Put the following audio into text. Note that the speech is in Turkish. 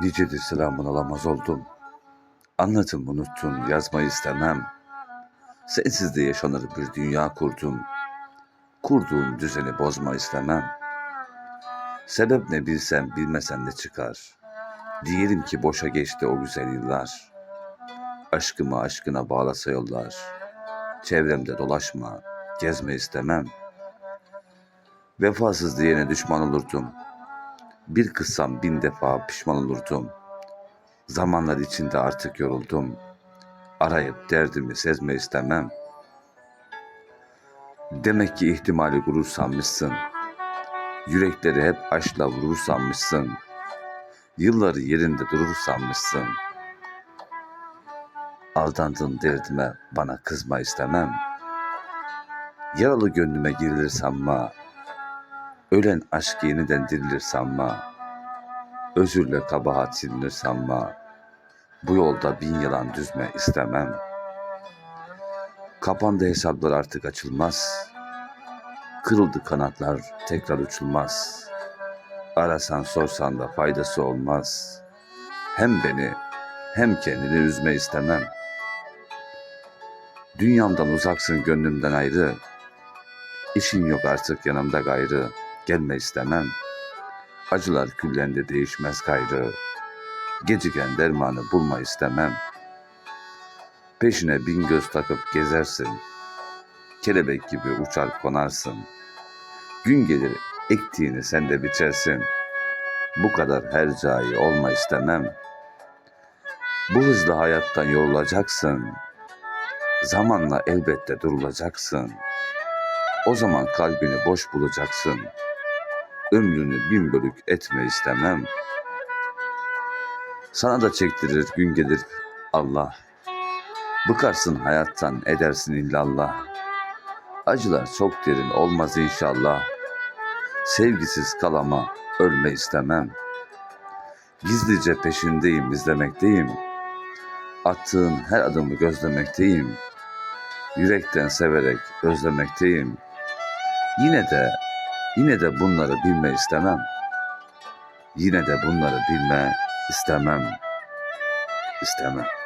Nicedir selamın alamaz oldum. Anlatım unuttun, yazmayı istemem. Sensiz de yaşanır bir dünya kurdum. Kurduğum düzeni bozma istemem. Sebep ne bilsem bilmesen ne çıkar. Diyelim ki boşa geçti o güzel yıllar. Aşkımı aşkına bağlasa yollar. Çevremde dolaşma, gezme istemem. Vefasız diyene düşman olurdum. Bir kızsam bin defa pişman olurdum. Zamanlar içinde artık yoruldum. Arayıp derdimi sezme istemem. Demek ki ihtimali gurur sanmışsın. Yürekleri hep aşkla vurur sanmışsın. Yılları yerinde durur sanmışsın. Aldandın derdime bana kızma istemem. Yaralı gönlüme girilir sanma. Ölen aşk yeniden dirilir sanma. Özürle kabahat silinir sanma. Bu yolda bin yalan düzme istemem. Kapandı hesaplar artık açılmaz. Kırıldı kanatlar tekrar uçulmaz. Arasan sorsan da faydası olmaz. Hem beni hem kendini üzme istemem. Dünyamdan uzaksın gönlümden ayrı. İşin yok artık yanımda gayrı. Gelme istemem. Acılar küllendi değişmez gayrı. Geciken dermanı bulma istemem. Peşine bin göz takıp gezersin. Kelebek gibi uçar konarsın. Gün gelir ektiğini sen de biçersin. Bu kadar hercai olma istemem. Bu hızlı hayattan yorulacaksın. Zamanla elbette durulacaksın. O zaman kalbini boş bulacaksın. Ömrünü bin bölük etme istemem. Sana da çektirir gün gelir Allah. Bıkarsın hayattan edersin illallah. Acılar çok derin olmaz inşallah. Sevgisiz kalama ölme istemem. Gizlice peşindeyim izlemekteyim. Attığın her adımı gözlemekteyim. Yürekten severek özlemekteyim. Yine de yine de bunları bilme istemem. Yine de bunları bilme istemem. İstemem.